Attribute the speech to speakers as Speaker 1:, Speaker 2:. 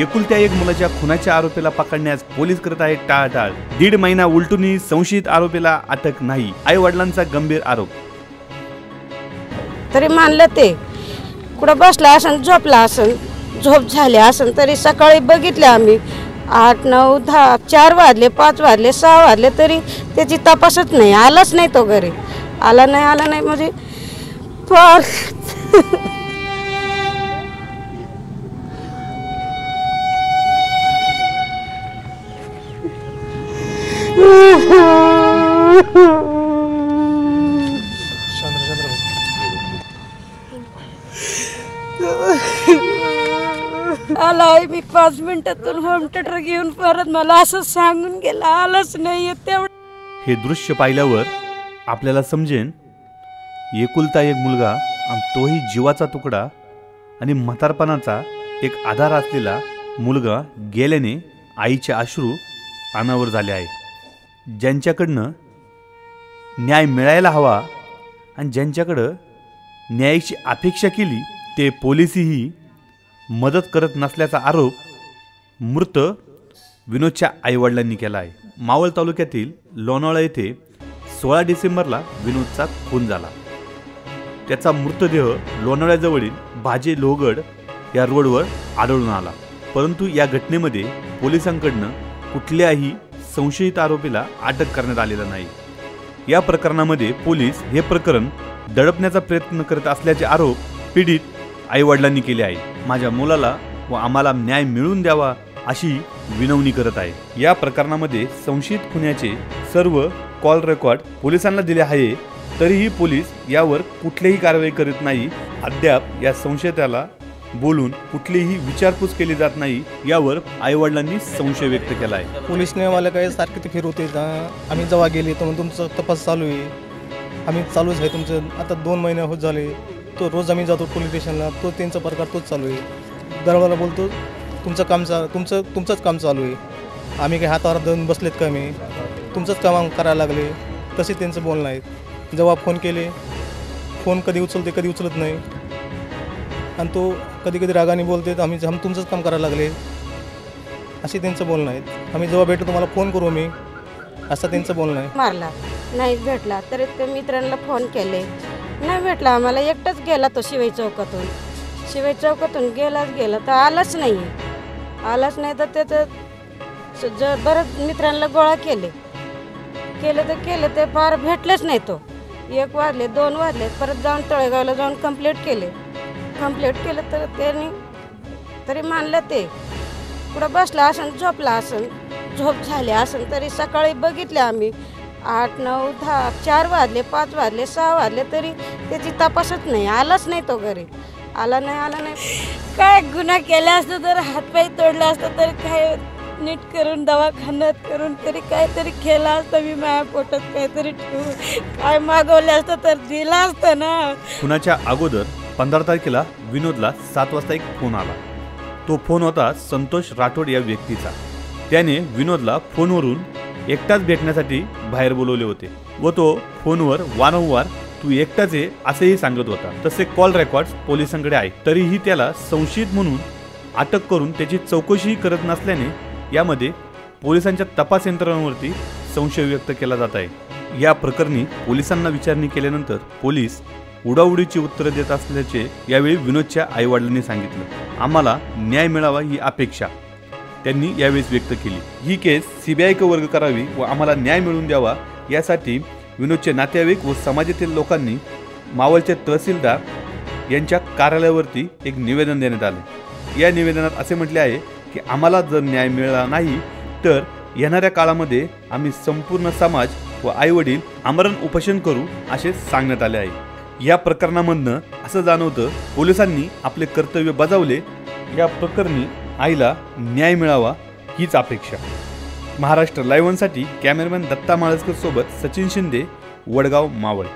Speaker 1: एकुलत्या एक मुलाच्या खुनाच्या आरोपीला पकडण्यास पोलीस करत आहेत टाळाटाळ. दीड महिना उलटूनही संशयित आरोपीला अटक नाही आई वडिलांचा गंभीर आरोप.
Speaker 2: तरी मानलं ते. कुठं बसला असन झोपला असन झोप झाली असन तरी सकाळी बघितलं आम्ही. आठ नऊ दहा चार वाजले पाच वाजले सहा वाजले तरी त्याची तपासच नाही आलाच नाही तो घरी. आला नाही आला नाही म्हणजे फार. आलाय आहे मी पाच मिनिटातून होम थिएटर घेऊन परत मला असं सांगून गेला आलंच नाही तेवढं.
Speaker 1: हे दृश्य पाहिल्यावर आपल्याला समजेन एकुलता एक मुलगा आणि तोही जीवाचा तुकडा आणि म्हातारपणाचा एक आधार असलेला मुलगा गेल्याने आईचे अश्रू अनावर झाले आहे. ज्यांच्याकडनं न्याय मिळायला हवा. आणि ज्यांच्याकडं न्यायाची अपेक्षा केली ते पोलिसीही मदत करत नसल्याचा आरोप मृत विनोदच्या आईवडिलांनी केला आहे मावळ तालुक्यातील लोणावळा येथे सोळा डिसेंबरला विनोदचा खून झाला. त्याचा मृतदेह लोणावळ्याजवळील भाजे लोहगड या रोडवर आढळून आला. परंतु या घटनेमध्ये पोलिसांकडनं कुठल्याही संशयित आरोपीला अटक करण्यात आलेला नाही. या प्रकरणामध्ये पोलीस हे प्रकरण दडपण्याचा प्रयत्न करत असल्याचे आरोप पीडित आईवडिलांनी केले आहे माझ्या मुलाला व आम्हाला न्याय मिळवून द्यावा अशी विनवणी करत आहे या प्रकरणामध्ये संशयित खुन्याचे सर्व कॉल रेकॉर्ड पोलिसांना दिले आहे. तरीही पोलीस यावर कुठलीही कारवाई करत नाही. अद्याप या संशयिताला बोलून कुठलीही विचारपूस केली जात नाही यावर आईवडिलांनी संशय व्यक्त केला आहे
Speaker 3: पोलिसने मला काय सारखे ते फिरवते आम्ही जेव्हा गेले तर मग तुमचं तपास चालू आहे. आम्ही चालूच आहे तुमचं. आता दोन महिने होत झाले. तो रोज आम्ही जातो पोलीस स्टेशनला. तो त्यांचा प्रकार तोच चालू आहे. दरवाला बोलतो तुमचं काम चा तुमचं तुमचंच काम चालू आहे. आम्ही काही हातावर देऊन बसलेत का मी तुमचंच काम करायला लागले. तसे त्यांचं बोलणं आहे. जेव्हा फोन केले फोन कधी उचलते कधी उचलत नाही. आणि तो कधी कधी रागाने बोलते तर आम्ही आम्ही तुमचंच काम करायला लागले. असे त्यांचं बोलणं आहे. आम्ही जेव्हा भेटू तुम्हाला फोन करू मी. असं त्यांचं बोलणं आहे.
Speaker 2: मारला. नाही भेटला तरी ते मित्रांना फोन केले. नाही भेटला आम्हाला एकटाच गेला तो शिवाई चौकातून. शिवाई चौकातून गेलाच गेला तर आलाच नाही आलाच नाही तर त्याचं जर ज बरंच मित्रांना गोळा केले. केले तर केले ते फार भेटलेच नाही तो. एक वाजले दोन वाजले परत जाऊन तळेगावला जाऊन कंप्लीट केले. कंप्लीट केलं तर त्यांनी तरी मानलं ते. कुठं बसला असन झोपला असन झोप झाली असन तरी सकाळी बघितले आम्ही. आठ नऊ दहा चार वाजले पाच वाजले सहा वाजले तरी त्याची तपासच नाही आलाच नाही तो घरी. आला नाही आला नाही. काय गुन्हा केला असतं तर हातपाय तोडला असतं तर काय नीट करून दवाखान्यात करून तरी काहीतरी केलं असतं मी माझ्या पोटात काहीतरी ठेवून. काय मागवलं असतं तर दिलं असतं ना.
Speaker 1: खुनाच्या अगोदर पंधरा तारखेला विनोदला सात वाजता एक फोन आला. तो फोन होता संतोष राठोड या व्यक्तीचा. त्याने विनोदला फोनवरून एकटाच भेटण्यासाठी बाहेर बोलवले होते व तो फोनवर वारंवार तू एकटाच आहे असेही सांगत होता. तसे कॉल रेकॉर्ड पोलिसांकडे आहे तरीही त्याला संशयित म्हणून अटक करून त्याची चौकशीही करत नसल्याने यामध्ये पोलिसांच्या तपास यंत्रणांवरती संशय व्यक्त केला जात आहे. या प्रकरणी पोलिसांना विचारणी केल्यानंतर पोलीस उडाउडीची उत्तरं देत असल्याचे यावेळी विनोदच्या आईवडिलांनी सांगितलं. आम्हाला न्याय मिळावा ही अपेक्षा त्यांनी यावेळेस व्यक्त केली. ही केस सीबीआय वर्ग करावी व आम्हाला न्याय मिळवून द्यावा यासाठी विनोदचे नातेवाईक व समाजातील लोकांनी मावळचे तहसीलदार यांच्या कार्यालयावरती एक निवेदन देण्यात आले. या निवेदनात असे म्हटले आहे की आम्हाला जर न्याय मिळाला नाही तर येणाऱ्या काळामध्ये आम्ही संपूर्ण समाज व आईवडील आमरण उपोषण करू असे सांगण्यात आले आहे. या प्रकरणामधनं असं जाणवतं पोलिसांनी आपले कर्तव्य बजावले. या प्रकरणी आईला न्याय मिळावा हीच अपेक्षा. महाराष्ट्र लाईव्हसाठी कॅमेरामॅन दत्ता माळसकर सोबत सचिन शिंदे वडगाव मावळ.